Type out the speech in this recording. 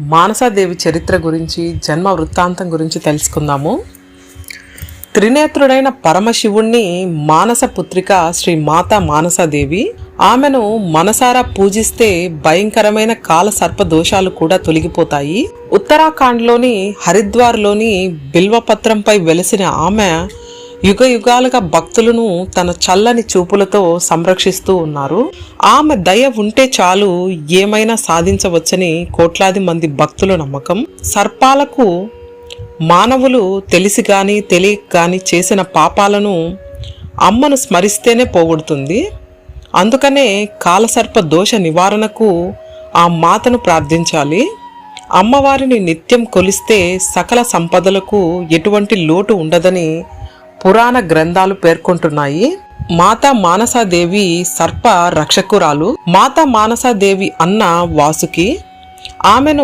మానసాదేవి చరిత్ర గురించి జన్మ వృత్తాంతం గురించి తెలుసుకుందాము. త్రినేత్రుడైన పరమశివుణ్ణి మానస పుత్రిక శ్రీ మాతా మానసాదేవి. ఆమెను మనసారా పూజిస్తే భయంకరమైన కాల సర్ప దోషాలు కూడా తొలగిపోతాయి. ఉత్తరాఖండ్లోని హరిద్వార్లోని బిల్వపత్రంపై వెలిసిన ఆమె యుగ యుగాలుగా భక్తులను తన చల్లని చూపులతో సంరక్షిస్తూ ఉన్నారు. ఆమె దయ ఉంటే చాలు ఏమైనా సాధించవచ్చని కోట్లాది మంది భక్తుల నమ్మకం. సర్పాలకు మానవులు తెలిసి గాని తెలియక గాని చేసిన పాపాలను అమ్మను స్మరిస్తేనే పోగొడుతుంది. అందుకనే కాలసర్ప దోష నివారణకు ఆ మాతను ప్రార్థించాలి. అమ్మవారిని నిత్యం కొలిస్తే సకల సంపదలకు ఎటువంటి లోటు ఉండదని పురాణ గ్రంథాలు పేర్కొంటున్నాయి. మాతా మానసాదేవి సర్ప రక్షకురాలు మాతా మానసాదేవి అన్న వాసుకి ఆమెను